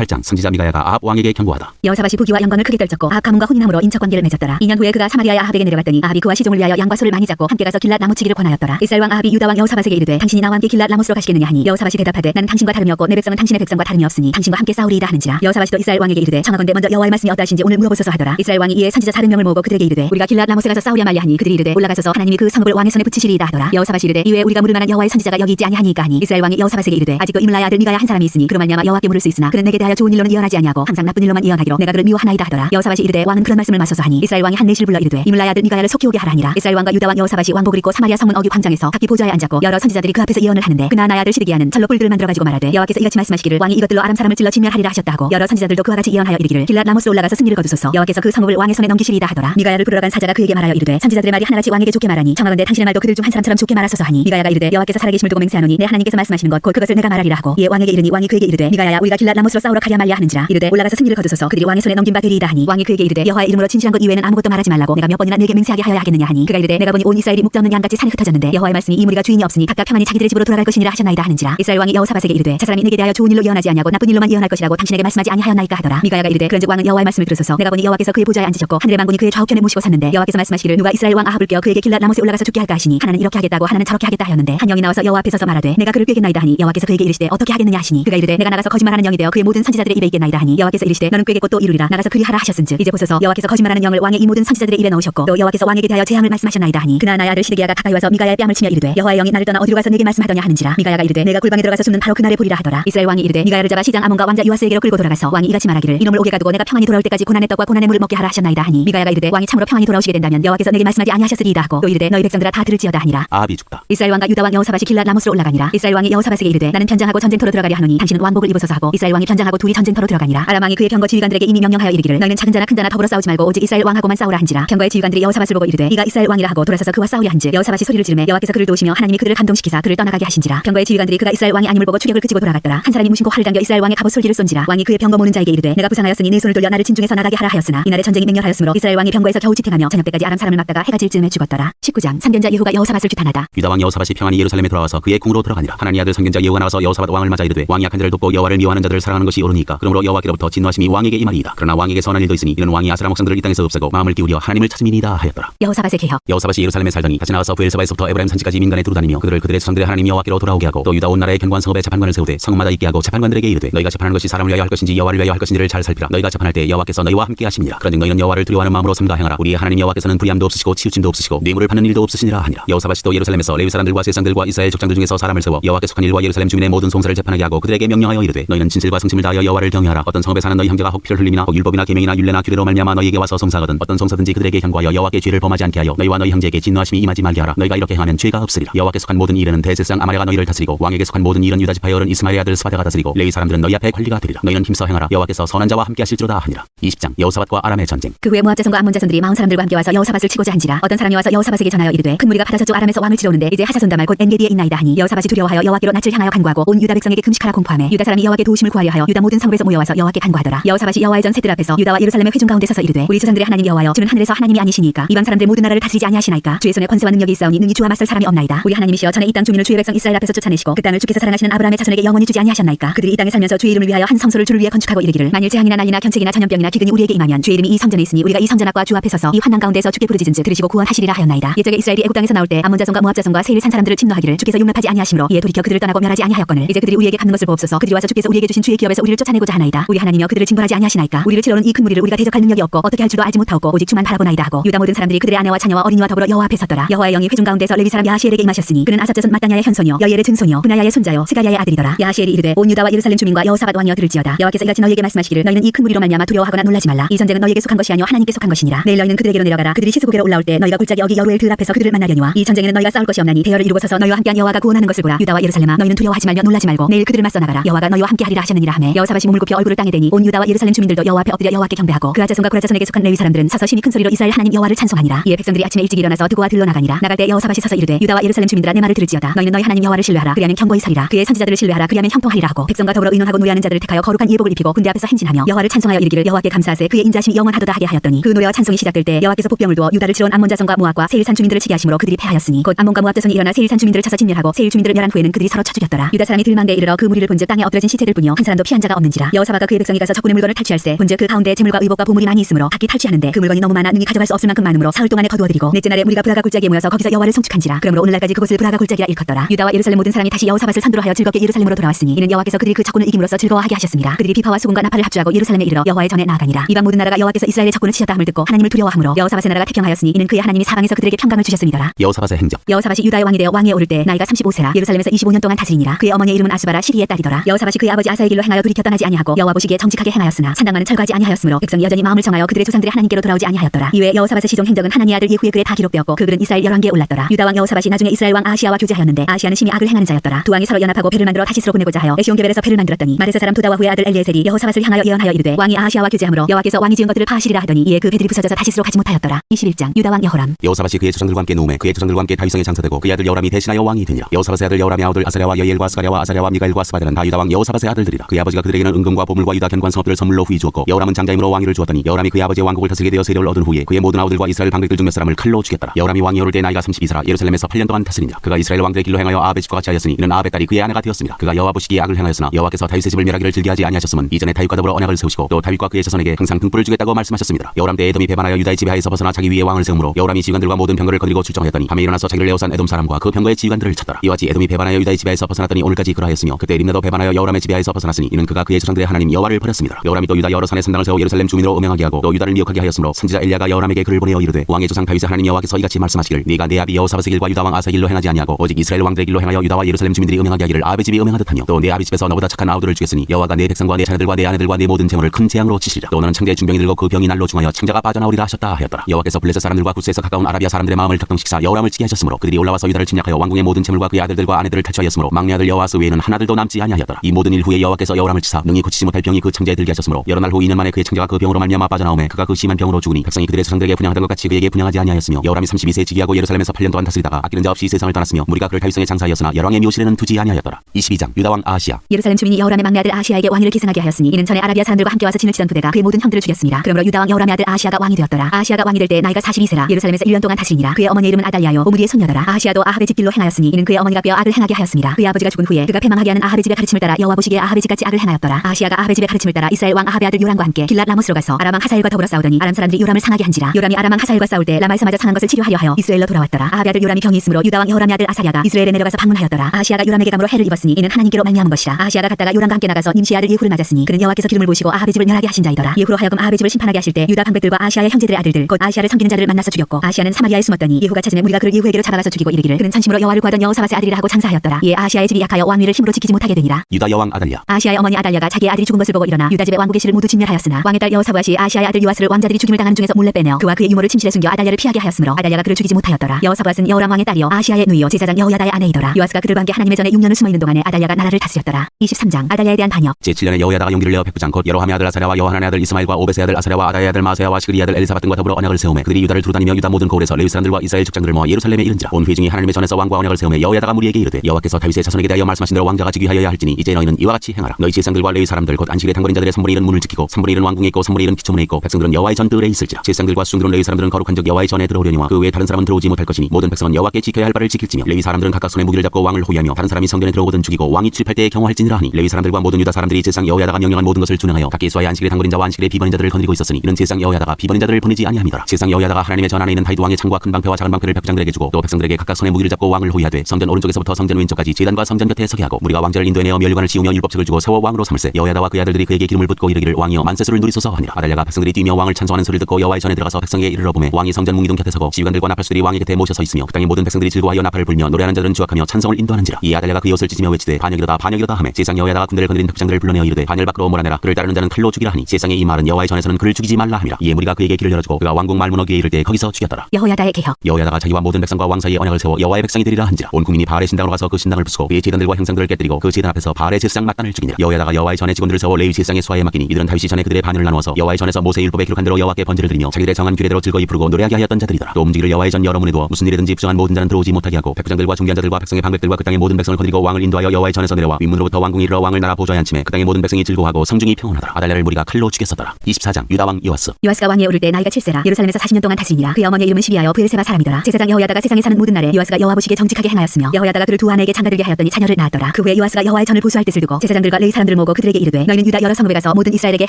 18장 선지자 미가야가 아합 왕에게 경고하다. 여호사밧이 부귀와 영광을 크게 떨쳤고 아합 가문과 혼인함으로 인척 관계를 맺었더라. 2년 후에 그가 사마리아의 아합에게 내려갔더니 아합이 그와 시종을 위하여 양과 소를 많이 잡고 함께 가서 길랏 나무치기를 권하였더라. 이스라엘 왕 아합이 유다 왕 여호사밧에게 이르되 당신이 나와 함께 길랏 라모스로 가시겠느냐 하니 여호사밧이 대답하되 나는 당신과 다름이 없고 내 백성은 당신의 백성과 다름이 없으니 당신과 함께 싸우리이다 하는지라. 여호사밧이 또 이스라엘 왕에게 이르되 청하건대 먼저 여호와의 말씀이 어떠하신지 오늘 물어보소서 하더라. 이스라엘 왕이 이에 선지자 400명을 모으고 그들에게 이르되 우리가 길랏 라모스에 가서 싸우랴 말랴 하니 그들이 이르되 올라가소서 하나님이 그 성읍을 왕의 손에 붙이시리이다 하더라. 여호사밧이 이르되 이외에 우리가 물을 만한 여호와의 선지자가 여기 있지 아니하니까 하니 이스라엘 왕이 여호사밧에게 이르되 아직 그 이물라의 아들 미가야 한 사람이 있으니 그로 말미암아 여호와께 물을 수 있으나 그는 내게 대하여 좋은 일로는 예언하지 아니하고 항상 나쁜 일로만 예언하기로 내가 그를 미워하나이다 하더라. 여호사밧이 이르되 왕은 그런 말씀을 마소서 하니 이스라엘 왕이 한 내시를 불러 이르되 이물라의 아들 미가야를 속히 오게 하라 하니라. 이스라엘 왕과 유다 왕 여호사밧이 왕복을 입고 사마리아 성문 어귀 광장에서 각기 보좌에 앉았고 여러 선지자들이 그 앞에서 예언을 하는데 그나 나의 아들 시드기야는 절로 뿔들을 만들어 가지고 말하되 여호와께서 이같이 말씀하시기를 왕이 이것들로 아람 사람을 찔러 진멸하리라 하셨다 하고 여러 선지자들도 그와 같이 예언하여 이르기를 길랏 라모스로 올라가서 승리를 거두소서 여호와께서 그 성읍을 왕의 손에 넘기시리이다 하더라. 미가야를 부르러 간 사자가 그에게 말하여 이르되 선지자들의 말이 하나같이 왕에게 좋게 말하니 청하건대 당신의 말도 그들 중 한 사람처럼 좋게 말하소서 하니 미가야가 이르되 여호와께서 살아계심을 두고 맹세하노니 내 하나님께서 말씀하시는 것 곧 그것을 내가 말하리라 하고 이에 왕에게 이르니 왕이 그에게 이르되 미가야야 우리가 길랏 라모스로 싸우러 가랴 말랴 하는지라. 이르되 올라가서 승리를 거두소서. 그들이 왕의 손에 넘긴 바 되리이다 하니 왕이 그에게 이르되 여호와의 이름으로 진실한 것 이외에는 아무것도 말하지 말라고 내가 몇 번이나 내게 맹세하게 하여야 하겠느냐 하니 그가 이르되 내가 보니 온 이스라엘이 묵지 없는 양같이 산에 흩어졌는데 여호와의 말씀이 이 무리가 주인이 없으니 각각 평안히 자기들의 집으로 돌아갈 것이니라 하셨나이다 하는지라. 이스라엘 왕이 여호사밧에게 이르되 저 사람이 내게 대하여 좋은 일로 예언하지 아니하고 나쁜 일로만 예언할 것이라고 당신에게 말씀하지 아니하였나이까 하더라. 미가야가 이르되 그런즉 왕은 여호와의 말씀을 들으소서. 내가 보니 여호와께서 그의 보좌에 앉으셨고 하늘의 만군이 그의 좌우편에 모시고 섰는데 여호와께서 말씀하시기를 누가 이스라엘 왕 아합을 껴 그에게 길랏 라모스에 올라가서 죽게 할까 하시니 하나는 이렇게 하겠다고 하나는 저렇게 하겠다 하였는데 한 영이 나와서 여호와 앞에 서서 말하되 내가 그를 꾀겠나이다 하니 여호와께서 그에게 이르시되 어떻게 하겠느냐 하시니 그가 이르되 내가 나가서 거짓말하는 영이 되어 그의 모든 선지자들의 입에 있겠나이다 하니 여호와께서 이르시되 너는 꾀겠고 또 이루리라. 나가서 그리하라 하셨은즉. 이제 보소서. 여호와께서 거짓말하는 영을 왕의 이 모든 선지자들의 입에 넣으셨고 또 여호와께서 왕에게 대하여 재앙을 말씀하셨나이다 하니 그나 나의 아들 시드기야가 가까이 와서 미가야의 뺨을 치며 이르되 여호와의 영이 나를 떠나 어디로 가서 내게 말씀하더냐 하는지라. 미가야가 이르되 내가 골방에 들어가서 죽는 바로 그날에 보리라 하더라. 이스라엘 왕이 이르되 미가야를 잡아 시장 아몬과 왕자 요아스에게로 끌고 돌아가서 왕이 이같이 말하기를 이놈을 오게 가두고 내가 평안히 돌아올 때까지 고난의 떡과 고난의 물을 먹게 하라 하셨나이다 하니 미가야가 이르되 왕이 참으로 평안히 돌아오시게 된다면 여호와께서 내게 말씀하지 아니하셨으리이다 하고 또 이르되 너희 백성들아 다 들을지어다 하니라. 아합이 죽다. 이스라엘 왕과 유다 왕 여호사밧이 길랏 라모스로 올라가니라. 이스라엘 왕이 여호사밧에게 이르되 나는 변장하고 전쟁터로 들어가려 하노니 당신은 왕복을 입으소서 하고 이스라엘 왕이 변장하고 둘이 전쟁터로 들어가니라. 아람 왕이 그의 병거 지휘관들에게 이미 명령하여 이르기를 너희는 작은 자나 큰 자나 더불어 싸우지 말고 오직 이스라엘 왕하고만 싸우라 한지라. 병거의 지휘관들이 여호사밧을 보고 이르되 이가 이스라엘 왕이라 하고 돌아서서 그와 싸우려 한즉 여호사밧이 소리를 지르매 여호와께서 그를 도우시며 하나님이 그들을 감동시키사 그를 떠나가게 하신지라. 병거의 지휘관들이 그가 이스라엘 왕이 아님을 보고 추격을 그치고 돌아갔더라. 한 사람이 무심코 활을 당겨 이스라엘 왕의 갑옷 솔기를 쏜지라. 왕이 그의 병거 모는 자에게 이르되 내가 부상하였으니 네 손을 돌려 나를 진중에서 나가게 하라 하였으나 이날에 전쟁이 맹렬하였으므로 이스라엘 왕이 병거에서 겨우 지탱하며 저녁 때까지 아람 사람을 막다가 해가 질 즈음에 죽었더라. 19장 상견자 예후가 여호사밧을 규탄하다. 유다 왕 여호사밧이 평안히 예루살렘에 돌아와서 그의 궁으로 들어가니라. 하나니 아들 선견자 예후가 나와서 여호사밧 왕을 맞아 이르되 왕이 약한 자를 돕고 여호와를 미워하는 자들을 사랑하는 것이 옳으니까 그러므로 여호와께로부터 진노하심이 왕에게 임하리이다. 그러나 왕에게 선한 일도 있으니 이는 왕이 아스라 목성들을 이 땅에서 없애고 마음을 기울여 하나님을 찾음이니이다 하였더라. 여호사밧의 개혁 여호사밧이 예루살렘에 살더니 다시 나와서 부엘사바에서부터 에브라임 산지까지 민간에 두루다니며 그들을 그들의 조상들의 하나님 여호와께로 돌아오게 하고 또 유다 온 나라의 견고한 성읍에 재판관을 세우되 성마다 있게 하고 재판관들에게 이르되 너희가 재판하는 것이 사람을 위하여 할 것인지 여호와를 위하여 할 것인지를 잘 살피라. 너희가 재판할 때 여호와께서 너희와 함께 하심이라 그런즉 너희는 여호와를 두려워하는 마음으로 삼가 행하라. 우리의 하나님 여호와께서는 불의함도 없으시고 치우침도 없으시고 뇌물을 받는 일도 없으시니라 하니라. 여호사밧이 또 예루살렘에서 레위 사람들과 세상들과 이스라엘 족장들 중에서 사람을 세워 여호와께 속한 일과 예루살렘 주민의 모든 송사를 재판하게 하고 그들에게 명령하여 이르되 너희는 진실과 성심을 다 하여 여호와를 경외하라. 어떤 성읍에 사는 너희 형제가 혹 피를 흘림이나 혹 율법이나 계명이나 율례나 규례로 말미암아 너희에게 와서 송사거든 어떤 송사든지 그들에게 경고하여 여호와께 죄를 범하지 않게 하여 너희와 너희 형제에게 진노하심이 임하지 말게 하라. 너희가 이렇게 행하면 죄가 없으리라. 여호와께 속한 모든 일에는 대제사장 아마레가 너희를 다스리고 왕에게 속한 모든 일은 유다 지파의 어른 이스마엘의 아들 스바데가 다스리고 레위 사람들은 너희 앞에 관리가 되리라. 너희는 힘써 행하라. 여호와께서 선한 자와 함께 하실지로다 하니라. 20장 여호사밧과 아람의 전쟁. 그 후에 모압 자손과 암몬 자손들이 마흔 사람들과 함께 와서 여호사밧을 치고자 한지라. 어떤 사람이 와서 여호사밧에게 전하여 이르되 큰 무리가 바다 저쪽 아람에서 왕을 치러 오는데 이제 하사손 다말 곧 엔게디에 있나이다 하니 여호사밧이 두려워하여 여호와께로 낯을 향하여 간구하고 온 유다 백성에게 금식하라 공포하며 유다 사람이 여호와께 도우심을 구하려 하여 유다 모든 성읍에서 모여와서 여호와께 간구하더라. 여호사밧이 여호와의 전 새들 앞에서 유다와 예루살렘의 회중 가운데 서서 이르되 우리 조상들의 하나님 여호와여 주는 하늘에서 하나님이 아니시니까 이방 사람들 모든 나라를 다스리지 아니하시나이까? 주의 손에 권세와 능력이 있사오니 능히 주와 맞설 사람이 없나이다. 우리 하나님이시여 전에 이 땅 주민을 주의 백성 이스라엘 앞에서 쫓아내시고 그 땅을 주께서 사랑하시는 아브라함의 자손에게 영원히 주지 아니하셨나이까? 그들이 이 땅에 살면서 주의 이름을 위하여 한 성소를 주를 위해 건축하고 이르기를 만일 재앙이나 난리나 견책이나 전염병이나 기근이 우리에게 임하면 주의 이름이 이 성전에 있으니 우리가 이 성전 앞과 주 앞에 서서 이 환난 가운데서 주께 부르짖은즉 들으시고 구원하시리라 하였나이다. 예적에 이스라엘이 애굽 땅에서 나올 때 암몬 자손과 모압 자손과 세일 산 사람들을 침노하기를 주께서 용납하지 아니하심으로 이에 돌이켜 그들을 떠나고 멸하지 아니하였거늘 이제 그들이 우리에게 갚는 것을 보옵소서. 그들이 와서 주께서 우리에게 주신 주의 기업에서 우리 를 쫓아내고자 하나이다. 우리 하나님여 그들을 징벌하지 아니하시나이까? 우리를 치러오는 이 큰 무리를 우리가 대적할 능력이 없고 어떻게 할 줄도 알지 못하고 오직 주만 바라보나이다 하고 유다 모든 사람들이 그들의 아내와 자녀와 어린이와 더불어 여호와 앞에 섰더라. 여호와의 영이 회중 가운데서 레위 사람 야하시엘에게 임하셨으니 그는 아삽 자손 마땅야의 현손이요 여엘의 증손이요 분하야의 손자요 스가리아의 아들이더라. 야하시엘이 이르되 온 유다와 예루살렘 주민과 여호사밧 왕이여 들을지어다. 여호와께서 이같이 너희에게 말씀하시기를 너희는 이 큰 무리로 말미암아 두려워하거나 놀라지 말라. 이 전쟁은 너희에게 속한 것이 아니요 하나님께 속한 것이니라. 내일 너희는 그들에게로 내려가라. 그들이 시스고개로 올라올 때 너희가 골짜기 여기 여루엘 들 앞에서 그들을 만나려니와 이 전쟁에는 너희가 싸울 것이 없나니 대열을 이루고 서서 너희와 함께한 여호와가 구원하는 것을 보라. 유다와 예루살렘아 너희는 두려워하지 말며 놀라지 말고 내일 그들을 맞서 나가라. 여호와가 너희와 함께하리라 하셨느니라 하매 여호사밧이 몸을 굽혀 얼굴을 땅에 대니 온 유다와 예루살렘 주민들도 여호와 앞에 엎드려 여호와께 경배하고 그 아 자손과 구라 자손에게 속한 레위 사람들은 서서 심히 큰 소리로 이스라엘 하나님 여호와를 찬송하니라. 이에 백성들이 아침에 일찍 일어나서 두고와 들러 나가니라. 나갈 때 여호사밧이 서서 이르되 유다와 예루살렘 주민들아 내 말을 들을지어다. 너희는 너희 하나님 여호와를 신뢰하라. 그리하면 경고히 서리라. 그의 선지자들을 신뢰하라. 그리하면 형통하리라 하고 백성과 더불어 의논하고 노래하는 자들을 택하여 거룩한 예복을 입히고 군대 앞에서 행진하며 여호와를 찬송하여 이르기를 여호와께 감사하세. 그의 인자심이 영원하도다 하게 하였더니 그 노래와 찬송이 시작될 때 여호와께서 복병을 두어 유다를 치러온 암몬 자손과 모압과 세일산 주민들을 치게 하심으로 그들이 패하였으니 곧 암몬과 모압 자손이 일어나 세일산 주민들을 쳐서 진멸하고 세일 주민들을 멸한 후에는 그들이 서로 쳐 죽였더라. 유다 사람이 들망대에 이르러 그 무리를 본즉 땅에 엎드러진 시체들 뿐이요. 한 사람도 피한 자가 자가 없는지라 여호사바가 그의 백성이 가서 적군의 물건을 탈취할세. 본즉 그 가운데 재물과 의복과 보물이 많이 있으므로 각기 탈취하는데 그 물건이 너무 많아 능히 가져갈 수 없을 만큼 많으므로 사흘 동안에 거두어들이고 넷째 날에 무리가 브라가 골짜기에 모여서 거기서 여호와를 송축한지라. 그러므로 오늘날까지 그곳을 브라가 골짜기라 일컫더라. 유다와 예루살렘 모든 사람이 다시 여호사밧을 선두로 하여 즐겁게 예루살렘으로 돌아왔으니 이는 여호와께서 그들이 그 적군을 이김으로써 즐거워하게 하셨습니다. 그들이 비파와 수군과 나팔을 합주하고 예루살렘에 이르러 여호와의 전에 나아가니라. 이방 모든 나라가 여호와께서 이스라엘의 적군을 치셨다 함을 듣고 하나님을 두려워하므로 여호사밧의 나라가 태평하였으니 이는 그의 하나님이 사방에서 그들에게 평강을 주셨음이더라. 여호사밧의 행적. 여호사밧이 유다의 왕이 되어 왕위에 오를 때 나이가 35세라. 예루살렘에서 25년 동안 다스리니라. 그의 어머니의 이름은 아수바라 시리의 딸이더라. 여호사밧이 그의 아버지 아사의 길로 행하여 돌이켜 떠나지 아니하고 여호와 보시기에 정직하게 행하였으나 찬당만은 철거하지 아니하였으므로 백성이 여전히 마음을 정하여 그들의 조상들의 하나님께로 돌아오지 아니하였더라. 이외에 여호사밧의 시종 행적은 하나니 아들 예후의 글에 다 기록되었고 그 글은 이스라엘 열왕기에 올랐더라. 유다 왕 여호사밧이 나중에 이스라엘 왕 아시아와 교제하였는데 아시아는 심히 악을 행하는 자였더라. 두 왕이 서로 연합하고 배를 만들어 다시스로 보내고자 하여 에시온 게벨에서 배를 만들었더니 마레스 사람 도다와 후의 아들 엘리에셀이 여호사밧을 향하여 예언하여 이르되 왕이 아시아와 교제하므로 여호와께서 왕이 지은 것들을 파하시리라 하더니 이에 그 배들이 부서져서 다시스로 가지 못하였더라. 21장 유다 왕 여호람. 여호사밧이 그의 조상들과 함께 노음에 그의 조상들과 함께 다윗성에 장사되고 그의 아들 여호람이 대신하여 왕이 되니라. 여호사밧의 아들 여호람의 아우들 아사랴와 여엘과 스가랴와 아사랴와 미가엘과 스바델은 다 유다 왕 여호사밧의 아들들이라. 그의 아버지가 그 들에게는 은금과 보물과 유다 견관 성읍들을 선물로 후이 주었고 여호람은 장자임으로 왕위를 주었더니 여호람이 그의 아버지의 왕국을 다스리게 되어 세력을 얻은 후에 그의 모든 아우들과 이스라엘 방백들 중 몇 사람을 칼로 죽였더라. 여호람이 왕이 오를 때 나이가 32세라 예루살렘에서 8년 동안 다스리니라 그가 이스라엘 왕들의 길로 행하여 아합의 집과 같이 하였으니 이는 아합의 딸이 그의 아내가 되었습니다. 그가 여호와 보시기에 악을 행하였으나 여호와께서 다윗의 집을 멸하기를 즐겨하지 아니하셨음은 이전에 다윗과 더불어 언약을 세우시고 또 다윗과 그의 자손에게 항상 등불을 주겠다고 말씀하셨습니다. 여호람 때 에돔이 배반하여 유다의 지배하에서 벗어나 자기 위에 왕을 세우므로 여호람이 지휘관들과 모든 병거를 거느리고 출정하였더니 밤에 일어나서 자기를 에워싼 에돔 사람과 그 병거의 지휘관들을 쳤더라. 이와 같이 에돔이 배반하여 유다의 지배하에서 벗어났더니 오늘까지 그러하였으며 그때 림나도 배반하여 여호람의 지배하에서 벗어났으니 이는 그가 그의 조상들의 하나님 여호와를 버렸습니다. 여호람이 또 유다 여러 산에 산당을 세워 예루살렘 주민으로 음행하게 하고 또 유다를 미혹하게 하였으므로 선지자 엘리야가 여호람에게 글을 보내어 이르되 왕의 조상 다윗의 하나님 여호와께서 이같이 말씀하시기를 네가 내 아비 여호사밧의 길과 유다 왕 아사의 길로 행하지 아니하고 오직 이스라엘 왕들의 길로 행하여 유다와 예루살렘 주민들이 음행하게 하기를 아베 집이 음행하듯하며 또 내 아비 집에서 너보다 착한 아우들을 주겠으니 여호와가 내 백성과 내 자녀들과 내 아내들과 내 모든 재물을 큰 재앙으로 치시리라. 또 너는 창자의 중병이 들고 그 병이 날로 중하여 창자가 빠져나오리라 하셨다 하였더라. 여호와께서 블레셋 사람들과 구스에서 가까운 아라비아 사람들의 마음을 격동시키사 여호람을 치게 하셨으므로 그들이 올라와서 유다를 침략하여 왕궁의 모든 재물과 그의 아들들과 아내들을 탈취하였으므로 막내 아들 여호아스 외에는 하나들도 남지 아니하였더라. 이 모든 일 후에 여호와께서 여호람을 치사 능히 고치지 못할 병이 그 창자에 들게 하셨으므로 여러 날 후 2년 만에 그의 창자가 그 병으로 말미암아 빠져나오매 그가 그 심한 병으로 죽으니 백성이 그들의 조상들에게 분양하던 것 같이 그에게 분양하지 아니하였으며 여호람이 32세에 즉위하고 예루살렘에서 8년 동안 다스리다가 아끼는 자 없이 세상을 떠났으며 무리가 그를 다윗성에 장사하였으나 열왕의 묘실에는 두지 아니하였더라 22장 유다왕 아시아 예루살렘 주민이 여호람의 막내 아들 아시아에게 왕위를 계승하게 하였으니 이는 전에 아라비아 사람들과 함께 와서 진을 치던 부대가 그의 모든 형들을 죽였습니다. 그러므로 유다 왕 여호람의 아들 아시아가 왕이 되었더라. 아시아가 왕이 될 때 나이가 42세라 예루살렘에서 1년 동안 다스리니라. 그의 어머니의 이름은 아달리아요 오므리의 손녀더라. 아시아도 아합의 집 길로 행하였으니 이는 그의 어머니가 뼈 악을 행하게 하였습니다. 그의 아버지가 죽은 후에 그가 패망하게 하는 아합의 집의 가르침을 따라 여호와 보시기에 아합의 집같이 악을 행하 였더라. 아시아가 아합의 집의 가르침을 따라 이스라엘 왕 아합의 아들 요람과 함께 길랏 라모스로 가서 아람 왕 하사엘과 더불어 싸우더니 아람 사람들이 요람을 상하게 한지라. 요람이 아람 왕 하사엘과 싸울 때 라마에서 맞아 상한 것을 치료하려 하여 이스라엘로 돌아왔더라. 아합의 아들 요람이 병이 있으므로 유다 왕 여호람의 아들 아사랴가 이스라엘에 내려가서 방문하였더라. 아시아가 요람에게 감으로 해를 입었으니 이는 하나님께로 말미암은 것이라. 아시아가 갔다가 요람과 함께 나가서 nim시 아들 예후를 맞았으니 그는 여호와께서 기름을 보시고 아합의 집을 멸하게 하신 자이더라. 예후로 하여금 아합의 집을 심판하게 하실 때 유다 방백들과 아시아의 형제들의 아들들 곧 아시아를 섬기는 자들을 만나서 죽였고 아시아는 사마리아에 숨었더니 예후가 찾으면 우리가 그를 예후에게로 잡아가서 죽이고 이르기를 그는 전심으로 여호와를 구하던 여호사밧의 아들이라 하고 장사하였더라. 이에 아시아의 집이 약하여 왕위를 힘으로 지키지 못하게 되니라. 유다 여왕 아달랴 아시아의 어머니 아달랴가 자기의 아들이 죽은 것을 보고 일어나 유다 집의 왕국의 실을 모두 진멸하였으나 왕의 딸 여호사밧이 아시아의 아들 요아스를 왕자들이 죽임을 당하는 중에서 몰래 빼내어 그와 그의 유모를 침실에 숨겨 아달랴를 피하게 하였으므로 아달랴가 그를 죽이지 못하였더라. 여호사밧은 여호람 왕의 딸이요 아시아의 누이요 제사장 여호야다의 아내이더라. 요아스가 그들과 함께 하나님의 전에 6년을 숨어 있는 동안에 아달랴가 나라를 다스렸더라. 23장 아달랴에 대한 반역 제7년에 여호야다가 용기를 내어 백부장 곧 여로함의 아들 아사랴와 여하난의 아들 이스마엘과 오베스의 아들 아사랴와 아다의 아들 마세야와 시그리의 아들 엘리사밧 등과 더불어 언약을 세우매 그들이 유다를 두루다니며 유다 모든 고을에서 레위 사람들과 이스라엘 적장들을 모아 예루살렘에 이른지라 온 회중이 하나님의 전에서 왕과 언약을 세우매 여호야다가 무리에게 이르되 여호와께서 다윗의 자손에게 대하여 말씀하신 대로 왕자가 즉위하여야 할지니 이제 너희는 이와 같이 행하라 너희 제상들과 레위 사람들 곧 안식일의 당거린 자들의 3분의 1은 문을 지키고 3분의 1은 왕궁에 있고 3분의 1은 기초문에 있고 백성들은 여호와의 전뜰에 있을지라. 제상들과 수중들은 레위 사람들은 거룩한 적 여호와의 전에 들어오려니와 그 외에 다른 사람은 들어오지 못할 것이니 모든 백성은 여호와께 지켜야 할 바를 지킬지며 레위 사람들은 각각 손에 무기를 잡고 왕을 호위하며 다른 사람이 성전에 들어오거든 죽이고 왕이 출입할 때에 경호할지니라 하니 레위 사람들과 모든 유다 사람들이 제상 여호야다가 명령한 모든 것을 준행하여 각기 수아의 안식일의 당거린 자와 안식일의 비번인 자들을 거느리고 있었으니 이는 제상 여호야다가 비번인 자들을 보내지 아니함이더라. 제상 여호야다가 하나님의 전 안에 있는 다윗 왕의 창과 큰 방패와 작은 방패를 백부장들에게 주고 또 백성들에게 각각 손에 무기를 잡고 왕을 호위하되 성전 오른쪽에서부터 성전 왼쪽까지 제단과 성전 곁에 서게 하고 우리가 왕자를 인도해내어 멸관을 지우며 율법책을 주고 세워 왕으로 삼을세 여호야다와 그의 아들들이 그에게 기름을 붓고 이르기를 왕이여 만세수를 누리소서 하니라. 아달랴가 백성들이 뛰며 왕을 찬송하는 소리를 듣고 여호와의 전에 들어가서 백성에게 이르러 보매 왕이 성전 뭉이동 곁에 서고 지휘관들과 나팔수들이 왕의 곁에 모셔 서 있으며 그 땅의 모든 백성들이 즐거워하여 나팔을 불며 노래하는 자들은 주악하며 찬송을 인도하는지라. 이 아달랴가 그 옷을 찢으며 외치되 반역이로다 반역이로다 하매 세상 여호야다가 군대를 거느린 백부장들을 불러내어 이르되 반열 밖으로 몰아내라. 그를 따르는 자는 칼로 죽이라 하니 세상의 이 말은 여호와의 전에서는 그를 죽이지 말라 함이라. 이에 무리가 그에게 길을 열어주고 그가 왕궁 말문어기에 이를 때 거기서 죽였더라. 여호야다의 개혁. 여호야다가 자기와 모든 백성과 왕 사이에 언약을 세워 여호와의 백성이 되리라 한지라. 온 국민이 바알의 신당으로 가서 그 신당을 부수고 그의 제단들과 형상들을 깨뜨리고 그 제단 앞에서 바알의 제사장 mat단을 죽이니라. 여호야다가 여호와의 전에 직원들을 세워 레위 제사장의 수하에 맡기니 이들은 다윗이 전에 그들의 반열을 나누어서 여호와의 전에서 모세 율법에 기록한 대로 여호와께 번제를 드리며 자기들의 정한 규례대로 즐거이 부르고 노래하게 하였던 자들이더라. 또 움직이를 여호와의 전 여러 문에 두어 무슨 일이든지 부정한 모든 자는 들어오지 못하게 하고 백부장들과 중기한 자들과 백성의 방백들과 그 땅의 모든 백성을 거느리고 왕을 인도하여 여호와의 전에서 내려와 윗문으로부터 왕궁에 이르러 왕을 나라 보좌에 앉힘에 그 땅의 모든 백성이 즐거워하고 성중이 평온하더라. 아달랴를 무리가 칼로 죽였었더라. 24장 유다 왕 요아스. 요아스가 왕위에 오를 때 나이가 7세라. 예루살렘에서 40년 동안 다스리니라. 그의 어머니의 이름은 시비하여 브엘세바 사람이더라. 제사장 여호야다가 세상에 사는 모든 날에 요아스가 여호와 보시기에 정직하게 행하였으며 여호야다가 그를 두 아내에게 장가들게 하였더니 자녀를 낳았더라. 그 후에 요아스가 여호와의 전을 보수할 뜻을 두고 제사장들과 레위 사람들을 모으고 그들에게 이르되 너희는 유다 여러 성읍에 가서 모든 이스라엘에게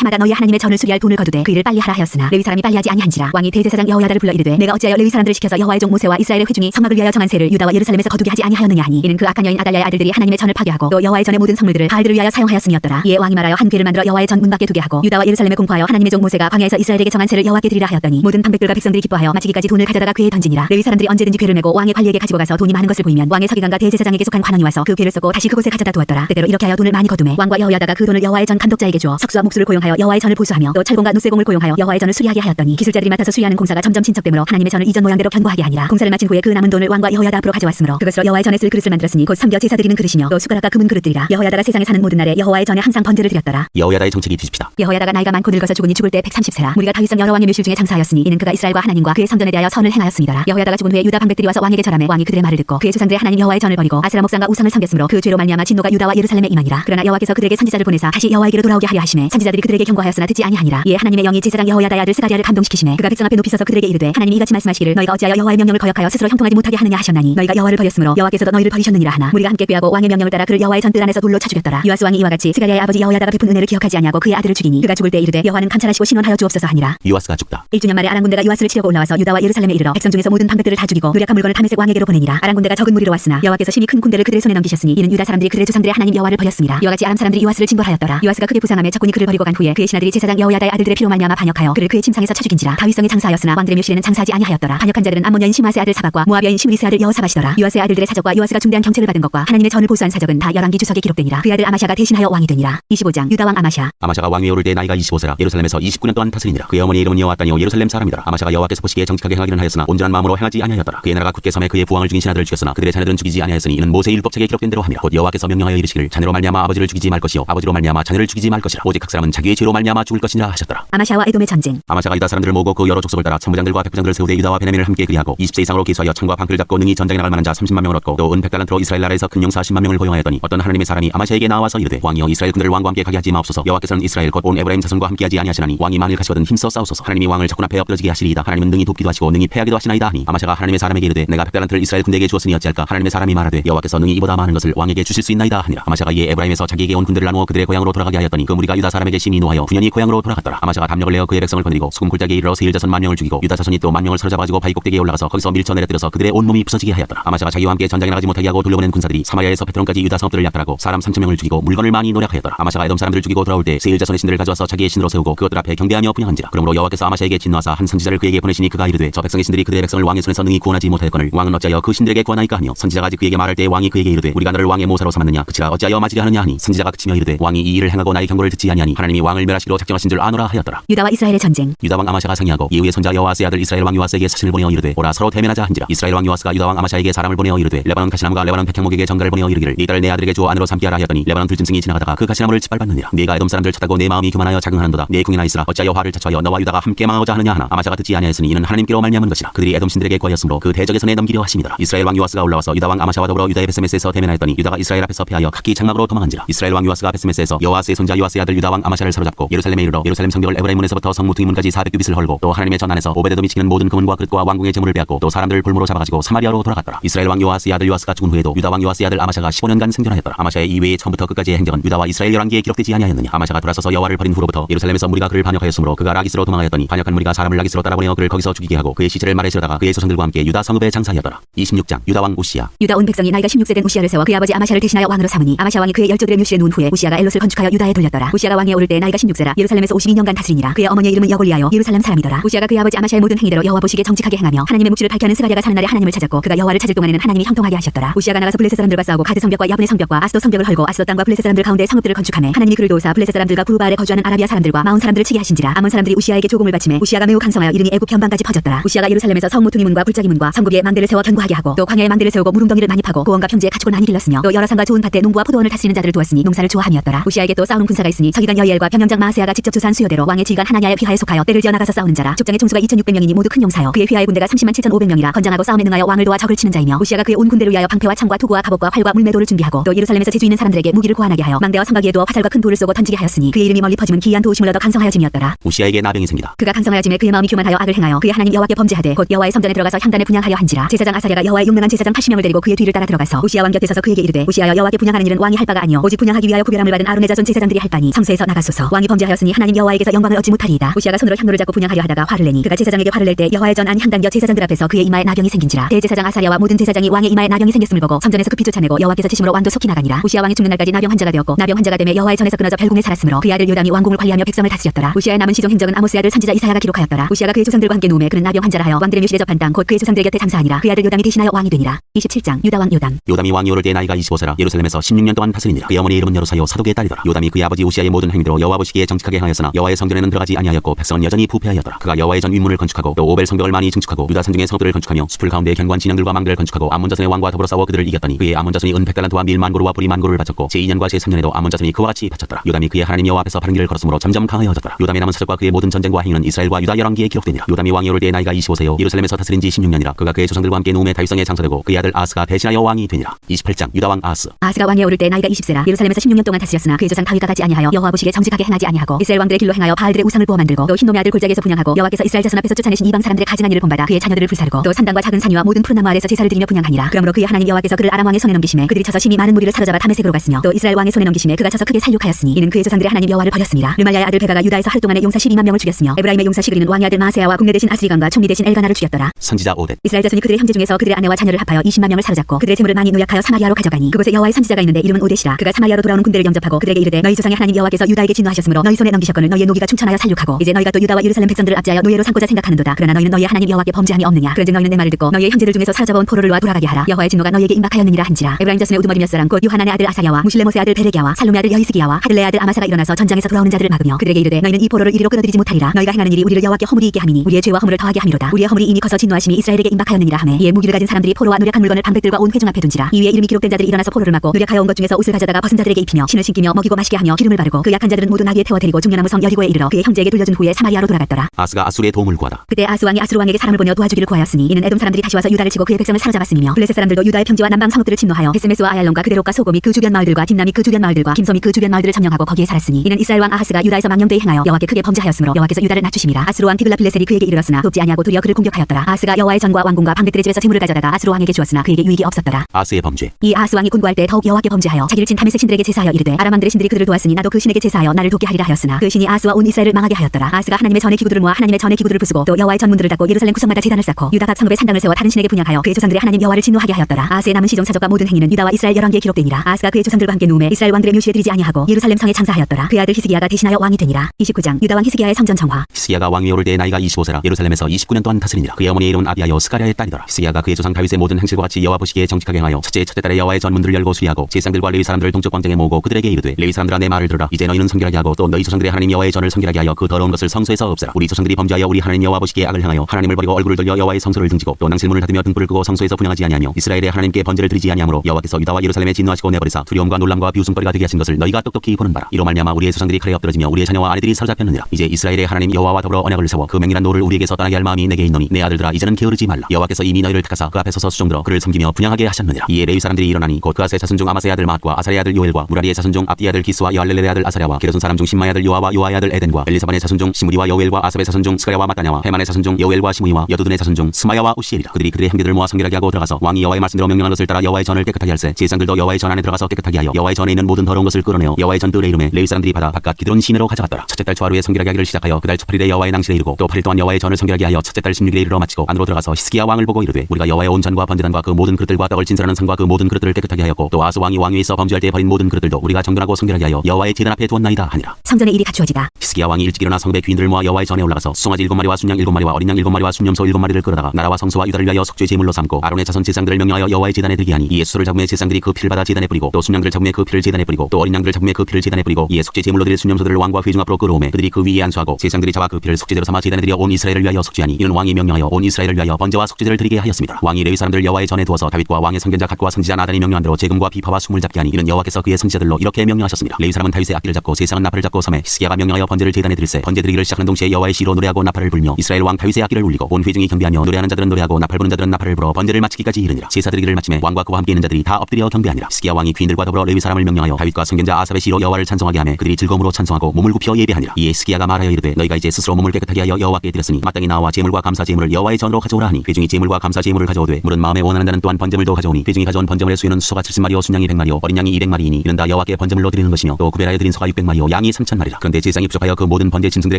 해마다 너희 하나님의 전을 수리할 돈을 거두되 그 일을 빨리 하라 하였으나 레위 사람이 빨리 하지 아니한지라. 왕이 대제사장 여호야다를 불러 이르되 내가 어찌하여 레위 사람들을 시켜서 여호와의 종 모세와 이스라엘의 회중이 성막을 위하여 정한 세를 유다와 예루살렘에서 거두게 하지 아니하였느냐 하니 이는 그 악한 여인 아달랴의 아들들이 하나님의 전을 파괴하고 또 여호와의 전의 모든 성물들을 바알들을 위하여 사용하였음이었더라. 이에 왕이 말하여 한 궤를 만들어 여호와의 전 문 밖에 두게 하고 유다와 예루살렘에 공포하여 하나님의 종 모세가 광야에서 이스라엘에게 정한 세를 여호와께 드리라 하였더니 모든 방백들과 백성들이 기뻐하여 마치기까지 돈을 가져다가 궤에 던지니라. 레위 사람들이 언제든지 궤를 메고 왕의 관리에게 가지고 가서 돈이 많은 것을 보이면 왕의 서기관과 대제사장에게 속한 관원이 와서 그 궤를 쏘고 다시 그곳에 가져다 두었더라. 때때로 이렇게 하여 돈을 많이 거두매 왕과 여호야 다가 그 돈을 여호와의 전 감독자에게 주어 석수와 목수를 고용하여 여호와의 전을 보수하며 또 철공과 노쇠공을 고용하여 여호와의 전을 수리하게 하였더니 기술자들이 맡아서 수리하는 공사가 점점 친척되므로 하나님의 전을 이전 모양대로 견고하게 하니라. 공사를 마친 후에 그 남은 돈을 왕과 여호야다 앞으로 가져왔으므로 그것으로 여호와의 전에 쓸 그릇을 만들었으니 곧 섬겨 제사 드리는 그릇이며 또 숟가락과 금은 그릇들이라. 여호야다가 세상에 사는 모든 날에 여호와의 전에 항상 번제를 드렸더라. 여호야다의 정책이 뒤집시다. 여호야다가 나이가 많고 늙어서 죽으니 죽을 때 130세라. 우리가 다윗성 여러 왕의 묘실 중에 장사하였으니 이는 그가 이스라엘과 하나님과 그의 성전에 대하여 선을 행하였습니다라. 여호야다가 죽은 후에 유다 방백들이 와서 왕에게 절하매 왕이 그들의 말을 듣고 그의 조상들의 하나님 여호와의 전을 버리고 아스라 목상과 우상을 섬겼으므로 그 죄로 말미암아 진노가 유다와 예루살렘에 임하니라. 그러나 여호와께서 그들에게 선지자를 보내사 다시 여호와에게로 돌아오게 하려 하시매 선지자들이 그들에게 경고하였으나 듣지 아니하니라. 이에 하나님의 영이 제사장 여호야다의 아들 스가리아를 감동시키시매 그가 백성 앞에 높이 서서 그들에게 이르되 하나님이 이같이 말씀하시기를 너희가 어찌하여 여호와의 명령을 거역하여 스스로 형통하지 못하게 하느냐 하셨나니 너희가 여호와를 버렸으므로 여호와께서도 너희를 버리셨느니라 하나 우리가 함께 꾀하고 왕의 명령을 따라 그를 여호와의 전뜰 안에서 돌로 쳐 죽였더라. 유아스 왕이 이와 같이 스가리아의 아버지 여호야다가 베푼 은혜를 기억하지 아니하고 그의 아들을 죽이니 그가 죽을 때 이르되 여호와는 감찰하시고 신원하여 주옵소서 하니라. 유아스가 죽다. 1주년 말에 아랑 군대가 유아스를 치려고 올라와서 유다와 예루살렘에 이르러 백성 중에서 모든 방백들을 다 죽이고 누략한 물건을 다메섹 왕에게로 보내니라. 아랑 군대가 적은 무리로 왔으나 여호와께서 심히 큰 군대를 그들의 손에 넘기셨으니 이는 유다 사람들이 그들의 조상들의 하나님 여호와를 버렸습니다. 이와 같이 아람 사람들이 유아스를 징벌하였더라. 유아스가 크게 부상함에 적군이 그를 버리고 간 후에 그의 신하들이 제사장 여호야다의 아들들의 피로 말미암아 반역하여 그를 그의 침상에서 쳐 죽인지라. 다윗성이 장사하였으나 왕들의 묘실에는 장사하지 아니하였더라. 반역한 자들은 암몬 여인 시마스의 아들 사박과 모압 여인 시므리스의 아들 여호사밧이더라. 유아스의 아들들의 사적과 유아스가 중대한 경책을 받은 것과 하나님의 전을 보수한 사적은 다 열왕기 주석에 기록되니라. 그 아들 아마샤가 대신하여 왕이 되니라. 25장 유다 왕 아마샤 아마샤가 왕위에 오를 때 나이가 25세라. 예루살렘에서 29년 동안 다스리니라. 그의 어머니 이름은 여호와다니오 예루살렘 사람이더라. 아마샤가 여호와께서 보시기에 정직하게 행하기는 하였으나 온전한 마음으로 행하지 아니하였더라. 그의 나라가 굳게 섬에 그의 부왕을 죽인 신하들을 죽였으나 그들의 자녀들은 죽이지 아니하였으니 이는 모세 율법책에 기록된 대로 함이라. 곧 여호와께서 명령하여 이르시기를 자녀로 말미암아 아버지를 죽이지 말 것이요 아버지로 말미암아 자녀를 죽이지 말 것이라. 오직 각 사람은 자기의 죄로 말미암아 죽을 것이니라 하셨더라. 아마샤와 에돔의 전쟁. 아마샤가 유다 사람들을 모으고 그 여러 족속을 따라 참부장들과 백부장들을 세우되 유다와 베냐민을 함께 그리하고 20세 이상으로 기수하여 창과 방패를 잡고 능히 전장에 나갈 만한 자 30만 명을 얻고 또은 100달란트로 이스라엘 나라에서 큰 용사 10만 명을 고용하였더니 어떤 하나님의 사람이 아마샤에게 나와서 이르되 왕이여 이스라엘 군대를 왕과 함께 가게 하지 마옵소서. 여호와께서는 이스라엘 곧 온 에브라임 자손과 함께 하지 아니하시나니 왕이 만일 가시거든 힘써 싸우소서. 하나님이 왕을 적군 앞에 엎드러지게 하시리이다. 하나님은 능히 돕기도 하시고 능히 패하기도 하시나이다 하니 아마샤가 하나님의 사람에게 이르되 내가 100달란트를 이스라엘 군대에게 주었으니 어찌할까? 하나님의 사람이 말하되 여호와께서 능히 이보다 많은 것을 왕에게 주실 수 있나이다 하니라. 아마샤가 이에 에브라임에서 자기에게 온 군대를 나누어 그들의 고향으로 돌아가게 하였더니 그 무리가 유다 사람에게 심히 노하여 분연히 고향으로 돌아갔더라. 아마샤가 담력을 내어 그의 백성을 거느리고 수금 골짜기에 이르러 세일 자손 만 명을 죽이고 유다 자손이 또 만 명을 사로잡아가지고 바위 꼭대기에 올라가서 거기서 밀쳐 내려뜨려서 그들의 온몸이 부서지게 하였더라. 아마샤가 자기와 함께 전장에 나가지 못하게 하고 돌려보낸 군사들이 사마리아에서 베트론까지 유다 성읍들을 약탈하고 사람 3천 명을 죽이고 물건을 많이 노력하였더라. 아마샤가 에돔 사람들을 죽이고 돌아올 때 세일 자손의 신들을 가져와서 자기의 신으로 세우고 그것들 앞에 경배하며 분양한지라. 그러므로 여호와께서 아마샤에게 진노하사 한 선지자를 그에게 보내시니 그가 이르되 저 백성의 신들이 그들의 백성을 왕의 손에서 능히 구원하지 못하였거늘 왕은 어찌하여 그 신들에게 구원하니까 하며 선지자가 아직 그에게 말할 때 왕이 그에게 이르되 우리가 너를 왕의 모사로 삼았느냐? 그치라 어찌하여 맞으려 하느냐 하니 선지자가 그치며 이르되 왕이 이 일을 행하고 나의 경고를 듣지 아니하니 하나님이 왕을 멸하시기로 작정하신 줄 아노라 하였더라. 유다와 이스라엘의 전쟁. 유다 왕 아마샤가 상의하고 예후의 손자 여호아스의 아들 이스라엘 왕 요아스에게 사신을 보내어 이르되 오라 서로 대면하자 한지라. 이스라엘 왕 요아스가 유다 왕 아마샤에게 사람을 보내어 이르되 레바논 가시나무가 레바논 백향목에게 전가를 보내어 이르기를 네 딸을 내 아들에게 주어 안으로 삼게 하라 하였더니 레바논 들짐승이 지나가다가 그 가시나무를 짓밟았느니라. 네가 에돔 사람들 찾다고 내 마음이 교만하여 자긍하는도다. 내 궁이나 있으라. 어찌하여 화를 자초하여 너와 유다가 함께 망하고자 하느냐 하나. 아마샤가 듣지 아니하였으니 이는 하나님께로 말미암은 것이라. 그들이 에돔 신들에게 구하였으므로 그 대적의 손에 넘기려 하심이더라. 이스라엘 왕 요아스가 올라와서 유다 왕 아마샤와 더불어 유다의 베스메스에서 대면하였더니 유다가 이스라엘 앞에서 패하여 각기 장막으로 도망한지라. 이스라엘 왕 요아스가 베스메스에서 여호아스의 손자 요아스의 아들 유다 왕 아마샤를 사로잡고 예루살렘에 이르러 예루살렘 성벽을 에브라임 문에서부터 성무퉁이 문까지 400규빗을 헐고 또 하나님의 전 안에서 오베데돔이 지키는 모든 금은과 그릇과 왕궁의 재물을 빼앗고 또 사람들을 볼모로 잡아가지고 사마리아로 돌아갔더라. 이스라엘 왕 요아스의 아들 요아스가 죽은 후에도 유다 왕 요아스의 아들 아마샤가 15년간 생존하였더라. 아마샤의 이외의 처음부터 끝까지의 행적은 유다와 이스라엘 열왕기에 기록되지 아니하였느냐. 아마샤가 돌아서서 여호와를 버린 후로부터 예루살렘에서 무리가 그를 반역하였으므로 그가 라기스로 도망하였더니 반역한 무리가 사람을 라기스로 따라보내어 그를 거기서 죽이게 하고 그의 시체를 말에 실어다가 그의 조상들과 함께 유다 성읍에 장사하였더라. 26장 유다 왕 우시야 유다 온 백성이 나이가 16세 된 우시아를 세워 그의 아버지 아마샤를 대신하여 왕으로 삼으니 아마샤 왕이 그의 열조들의 묘실에 누운 후에 우시아가 엘롯을 건축하여 유다에 돌렸더라. 우시아가 왕위에 오를 때 나이가 16세라. 예루살렘에서 52년간 다스리니라. 그의 어머니의 이름은 여골리하여 예루살렘 사람이더라. 우시아가 그의 아버지 아마샤의 모든 행위대로 여호와 보시기에 정직하게 행하며 하나님의 묵시를 밝혀하는 스가랴가 사는 날에 하나님을 찾았고 그가 여호와를 찾을 동안에는 하나님이 형통하게 하셨더라. 우시아가 나가서 블레셋 사람들과 싸우고 가드 성벽과 야분의 성벽과 아스도 성벽을 헐고 아스도 땅과 블레셋 사람들 가운데 성읍들을 건축하며 하나님이 그를 도우사 블레셋 사람들과 구르바알에 거주하는 아라비아 사람들과 마온 사람들을 치게 하신지라. 아몬 사람들이 우시아에게 조공을 바치매 우시아가 매우 강성하여 이름이 애국 변방까지 퍼졌더라. 우시아가 예루살렘에서 성무퉁이 문과 굴짜기 문과 성구비에 망대를 세워 견고하게 하고 또 광야에 망대를 세우고 무릉덩이를 많이 파고 고원과 평지에 가축을 많이 길렀으며 또 여러 산과 좋은 밭에 농부와 포도원을 다스리는 자들을 두었으니 농사를 좋아 함이었더라. 우시아에게 또 싸우는 군사가 있으니 서기관 여이엘과 병영장 마아세아가 직접 주사한 수요대로 왕의 지휘관 하나냐의 휘하에 속하여 때를 지어 나가서 싸우는 자라. 족장의 총수가 2600명이니 모두 큰 용사여. 그의 휘하의 군대가 30만 7500명이라 건장하고 싸움에 능하여 왕을 도와 적을 치는 자이며 우시아가 그의 온 군대를 위하여 방패와 창과 투구와 갑옷과 활과 물매도를 준비하고 또 예루살렘에서 재주 있는 사람들에게 무기를 고안하게 하여 망대와 성곽위에 두어 화살과 큰 돌을 쏘고 던지게 하였으니 그의 이름이 멀리 퍼지면 기이한 도우심을 얻어 강성하여짐이었더라. 우시아에게 나병이 생기다. 그가 강성하여짐에 그의 마음이 교만하여 악을 행하여 그의 하나님 여호와께 범죄하되 곧 여호와의 성전에 들어가서 향단을 분양하려 한지라. 제사장 아사랴가 여호와의 용맹한 제사장 80명을 데리고 그의 뒤를 따라 들어가서 우시아 왕 곁에 서서 그에게 이르되 우시아여 여호와께 분양하는 일은 왕이 할 바가 아니요 오직 분양하기 위하여 구별함을 받은 아론의 자손 제사장들이 할 바니 성소에서 나가소서. 왕이 범죄하였으니 하나님 여호와에게서 영광을 얻지 못하리이다. 우시아가 손으로 향로를 잡고 분양하려 하다가 화를 내니 그가 제사장에게 화를 낼 때 여호와의 전 안이 향당겨 제사장들 앞에서 그의 이마에 나병이 생긴지라. 대제사장 아사랴와 모든 제사장이 왕의 이마에 나병이 생겼음을 보고 성전에서 급히 쫓아내고 여호와께서 치심으로 왕도 속히 나가니라. 우시아 왕이 죽는 날까지 나병 환자가 되었고 나병 환자가 되매 여호와의 전에서 끊어져 별궁에 살았으므로 그의 아들 요담이 왕궁을 관리하며 백성을 다스렸더라. 우시아의 남은 시종 행적은 아모스의 아들 선지자 이사야가 기록하였더라. 우시아가 그의 조상들과 함께 누움에 그는 나병 환자라 하여 왕들의 묘실에 접한 땅 곧 그의 조상들의 곁에 장사하니라. 그의 아들 요담이 대신하여 왕이 되니라. 27장 유다 왕 요담. 요담이 왕이 오를 때 나이가 25세라. 예루살렘에서 16년 동안 다스리니라. 그의 어머니 이름은 여로사 요 사독의 딸이더라. 요담이 그의 아버지 우시아의 모든 행위대로 여호와 보시기에 정직하게 행하였으나 여호와의 성전에는 들어가지 아니하였고 백성은 여전히 부패하였더라. 그가 여호와의 전 윗문을 건축하고 또 오벨 성벽을 많이 증축하고 유다 산중의 성들을 건축하며 숲을 가운데 견고한 진영들과 망들을 건축하고 암몬 자손의 왕과 더불어 싸워 그들을 이겼더니 그의 암몬 자손이 은 백 달란트와 밀만 고루와 뿌리 만 고루를 바쳤고 제2년과 제3년에도 암몬 자손이 그와 같이 바쳤더라. 요담이 그의 하나님 여호와 앞에서 바른 길을 걸었으므로 점점 강하여졌더라. 요담의 남은 사적과 그의 모든 전쟁과 행위는 이스라엘과 유다 열왕기에 기록되니라. 요담이 왕이 오를 때 나이가 25세요. 예루살렘에서 다스린 지 16년이라 그가 그의 조상들과 함께 누움의 다윗성에 장사되고 그의 아들 아스가 대신하여 왕이 되니라. 28장 유다 왕 아스. 아스가 왕에 오를 때 나이가 20세라. 예루살렘에서 16년 동안 다스렸으나 그의 조상 다윗과 같이 아니하여 여호와 보시기에 정직하게 행하지 아니하고 이스라엘 왕들의 길로 행하여 바알들의 우상을 부어 만들고 또 흰놈의 아들 골짜기에서 분양하고 여호와께서 이스라엘 자손 앞에서 쫓아내신 이방 사람들의 가증한 일을 본받아 그의 자녀들을 불사르고 또 산당과 작은 산위와 모든 푸른 나무 아래서 제사를 드리며 분양하니라. 그러므로 그의 하나님 여호와께서 그를 아람 왕의 손에 넘기심에 그들이 쳐서 심히 많은 무리를 사로잡아 다메섹으로 갔으며 또 이스라엘 왕의 손에 넘기심에 그가 쳐서 크게 살육하였으니 이는 그의 조상들의 하나님 여호와를 버렸습니다. 르말야의 아들 베가가 유다에서 하루 동안에 용사 12만 명을 죽였으며 에브라임의 용사 시그리는 왕의 아들 마세야와 국내 대신 아스리간과 총리 대신 엘가나를 죽였더라. 선지자 오뎃 이스라엘 자손이 그들의 형제 중에서 그들의 아내와 자녀를 합하여 20만 명을 사로잡고 그들의 재물을 많이 노약하여 사마리아로 가져가니 그곳에 여호와의 선지자가 있는데 이름은 오데시라. 그가 사마리아로 돌아오는 군대 를 영접하고 그들에게 이르되 너희 조상의 하나님 여호와께서 유다에게 진노하셨으므로 너희 손에 넘기셨거늘 너희의 노기가 충천하여 살육하고 이제 너희가 또 유다와 예루살렘 백성들을 압제하여 노예로 삼고자 생각하는도다. 그러나 너희는 너희의 하나님 여호와께 범죄함이 없느냐? 그런즉 너희는 내 말을 듣고 너희의 형제들 중에서 사로잡아온 포로를 놓아 돌아가게 하라. 여호와의 진노가 너희에게 임박하였느니라 한지라. 에브라임 자손의 우두머리 몇 사람 곧 유하난의 아들 아사야와 무실레모스의 아들 베레기야와 살룸의 아들 여히스기야와 하들레의 아들 아마사가 일어나서 전장에서 돌아오는 자들을 막으며 그들에게 이르되 너희는 이 포로를 이리로 끌어들이지 못하리라. 너희가 행하는 일이 우리를 여호와께 허물이 있게 함이니 우리의 죄와 허물을 더하게 함이로다. 우리의 허물이 이미 커서 진노하심이 이스라엘에게 임박하였느니라 하매 이에 무기를 가진 사람들이 포로와 누략한 물건을 방백들과 온 회중 앞에 둔지라. 이 위에 이름이 기록된 자들이 일어나서 포로를 막고 누략하여 온 것 중에서 옷을 가져다가 벗은 자들에게 입히며 신을 신기며 먹이고 마시게 하며 기름을 바르고 그 약한 자들은 모두 나귀에 태워 데리고 중년나무 성 여리고에 이르러 그의 형제에게 돌려준 후에 사마리아로 돌아갔더라. 아스가 아수르의 도움을 구하다. 그때 아스 왕이 아수르 왕에게 사람을 보내어 도와주기를 구하였으니 이는 에돔 사람들이 다시 와서 유다를 치고 그의 백성을 사로잡았음이며 블레셋 사람들도 유다의 평지와 남방 성읍들을 침노하여 헤스메스와 아얄론과 그대로과 및그 주변 마을들과 딥남이 그 주변 마을들과 및그 주변 마을들을 점령하고 거기에 살았으니 이는 이스라엘 왕 아하스가 유다에서 망령되이 행하여 여호와께 크게 범죄하였으므로 여호와께서 유다를 낮추심이라. 아스루 왕 디글라 빌레셀이 그에게 이르렀으나 돕지 아니하고 도리어 그를 공격하였더라. 아스가 여호와의 전과 왕궁과 방백들의 집에서 재물을 가져다가 아스루 왕에게 주었으나 그에게 유익이 없었더라. 아스의 범죄. 이 아하스 왕이 군구할 때 더욱 여호와께 범죄하여 자기를 친 다메섹 신들에게 제사하여 이르되 아람 왕들의 신들이 그들을 도왔으니 나도 그 신에게 제사하여 나를 돕게 하리라 하였으나 그 신이 아하스와 온 이스라엘을 망하게 하였더라. 아하스가 하나님의 전의 기구들을 모아 하나님의 전의 기구들을 부수고 또 여호와의 전문들을 닫고 예루살렘 구성마다 제단을 쌓고 유다 각 성읍에 산당을 세워 다른 신에게 분양하여 그의 조상들의 하나님 여호와를 진노하게 하였더라. 아하스의 남은 시종 사적과 모든 행위는 유다와 이스라엘 열왕기에 기록되니라. 아하스가 그의 조상들과 함께 누움에 이스라엘 왕들의 묘시에 들이지 아니하고 예루살렘 성에 장사하였더라. 그의 아들 히스기야가 대신하여 왕이 되니라. 29장. 유다 왕 히스기야의 성전 정화. 히스기야가 왕위에 오를 때 나이가 25세라. 예루살렘에서 29년 동안 다스리니라. 그의 어머니의 이름은 아비야여 스가랴의 딸이더라. 히스기야가 그의 조상 다윗의 모든 행실과 같이 여호와 보시기에 정직하게 행하여 첫째 첫째 달에 여호와의 전문들을 열고 수리하고 제상들과 레위 사람들을 동쪽 광장에 모으고 그들에게 이르되 레위 사람들아 내 말을 들으라. 이제 너희는 성결하게 하고 또 너희 조상들의 하나님 여호와의 전을 성결하게 하여 그 더러운 것을 성소에서 없애라. 우리 조상들이 범죄하여 우리 하나님 여호와 보시기에 악을 행하여 하나님을 버리고 얼굴을 돌려 여호와의 성소를 등지고 또 낭실문을 닫으며 등불을 끄고 성소에서 분양하지 아니하며 이스라엘의 하나님께 번제를 드리지 아니하므로 여호와께서 유다와 예루살렘에 진노하시고 내버리사 두려움과 놀람과 비웃음거리가 되게 하신 것을 너희가 똑똑히 보는 바라. 이로 말미암아 우리의 조상들이 칼에 엎드러지며 우리의 자녀와 아내들이 사로잡혔느니라. 이제 이스라엘의 하나님 여호와와 더불어 언약을 세워 그 맹렬한 노를 우리에게서 떠나게 할 마음이 내게 있노니 내 아들들아 이제는 게으르지 말라. 여호와께서 이미 너희를 택하사 그 앞에 서서 수종들어 그를 섬기며 분양하게 하셨느니라. 이에 레위 사람들이 일어나니 곧 그아스의 자손 중 아마스의 아들 마앗과 아사리의 아들 요엘과 무라리의 자손 중 압디의 아들 기스와 여알렐레의 아들 아사랴와 기르손 사람 중 신마의 아들 요아와 요아의 아들 에덴과 엘리사반의 자손 중 시무리와 여엘과 아삽의 자손 중 스가야와 마따냐와 헤만의 자손 중 여엘과 시무이와 여두둔의 자손 중 스마야와 우시엘이라. 그들이 그들의 형제들을 모아 성결하게 하고 들어가서 왕이 여호와의 말씀대로 명령한 것을 따라 여호와의 전을 깨끗하게 할세. 제사장들도 여호와의 전 안에 들어가서 깨끗하게 하여 여호와의 전에 있는 모든 더러운 것을 끌어내어 여호와의 전들의 이름에 레위 사람들이 받아 바깥 기드론 시내로 가져갔더라. 첫째 달 초하루에 성결하게 하기를 시작하여 그달 초팔일에 여호와의 낭실에 이르고 또 8일 동안 여호와의 전을 성결하게 하여 첫째 달 16일에 이르러 마치고 안으로 들어가서 히스기야 왕을 보고 이르되 우리가 여호와의 온 전과 번제단과 그 모든 그릇들과 떡을 진설하는 성과 그 모든 그릇들을 깨끗하게 하였고 또 아스 왕이 왕위에 있어 범죄할 때 버린 모든 그릇들도 우리가 정돈하고 성결하게 하여 여호와의 제단 앞에 두었나이다 하니라. 성전의 일이 갖추어지다 히스기야 왕이 일찍 일어나 성읍의 귀인들을 모아 여호와의 전에 올라가서 송아지 일곱 마리와 순양 일곱 마리와 어린 양 일곱 마리와 순염소 일곱 마리를 끌어다가 나라와 성소와 유다를 위하여 속죄 제물로 삼고 아론의 자손 제사장들을 명령하여 여호와의 제단에 들게 하니 이에 수를 잡음에 제사장들이 그 피를 받아 제단에 뿌리고 또 순양들 잡음에 그 피를 제단에 뿌리고 또 어린 양들 잡음에 그 피를 제단에 뿌리고 이에 속죄 제물로 드릴 순염소들을 왕과 회중 앞으로 끌어오매 그들이 그 위에 안수하고 제사장들이 잡아 그 피를 속죄제로 삼아 제단에 드려 온 이스라엘을 위하여 속죄하니 이는 왕이 명령하여 온 이스라엘을 위하여 번제와 속죄제를 드리게 하였습니다. 왕이 레위 사람들 여호와의 전에 두어서 다윗과 왕의 선견자 갓과 선지자 나단이 명령한 대로 재금과 비파와 숨을 잡게 하니 이는 여호와께서 그의 선지자들로 이렇게 명령하셨습니다. 레위 사람은 다윗의 악기를 잡고 세상은 나팔을 잡고 섬에 히스기야가 명령하여 번제를 제단에 드릴세 번제 드리기를 시작하는 동시에 여호와의 시로 노래하고 나팔을 불며 이스라엘 왕 다윗의 악기를 울리고 온 회중이 경배하며 노래하는 자들은 노래하고 나팔 부는 자들은 나팔을 불어 번제를 마치기까지 이르니라. 제사 드리기를 마침에 왕과 그와 함께 있는 자들이 다 엎드려 경배하니라. 히스기야 왕이 귀인들과 더불어 레위 사람을 명령하여 다윗과 선견자 아삽의 시로 여호와를 찬송하게 하며 그들이 즐거움으로 찬송하고 몸을 굽혀 예배하니라. 이에 히스기야가 말하여 이르되 너희가 이제 스스로 몸을 깨끗하게 하여 여호와께 드렸으니 마땅히 나와 제물과 감사 제물을 여호와의 전으로 가져오라 하니 회중이 제물과 감사 제물을 가져오되 물은 마음에 원하는 자는 또한 번제물도 가져오니 회중이 가져온 번제물의 수요는 수소가 70마리요 순양이 100마리요 어린 양이 200마리이니 이는 다 여호와 여호와께 번제물로 드리는 것이며 또 구별하여 드린 소가 600마리요 양이 3천마리라. 그런데 제사장이 부족 하여 그 모든 번제 짐승들의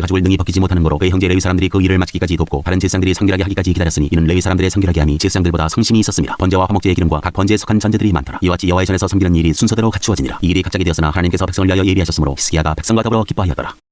가죽을 능히 벗기지 못하는 거로 그의 형제 레위 사람들이 그 일을 마치기까지 돕고 다른 제사장들이 성결하게 하기까지 기다렸으니 이는 레위 사람들의 성결하게 함이 제사장들보다 성심이 있었습니다. 번제와 화목제의 기름과 각 번제에 속한 전제들이 많더라. 이와 같이 여호와의 전에서 섬기는 일이 순서대로 갖추어지니라. 이 일이 갑자기 되었으나 하나님께서 백성을 위하여 예비하셨으므로 히스기야가 백성과 더불어 기뻐하였더라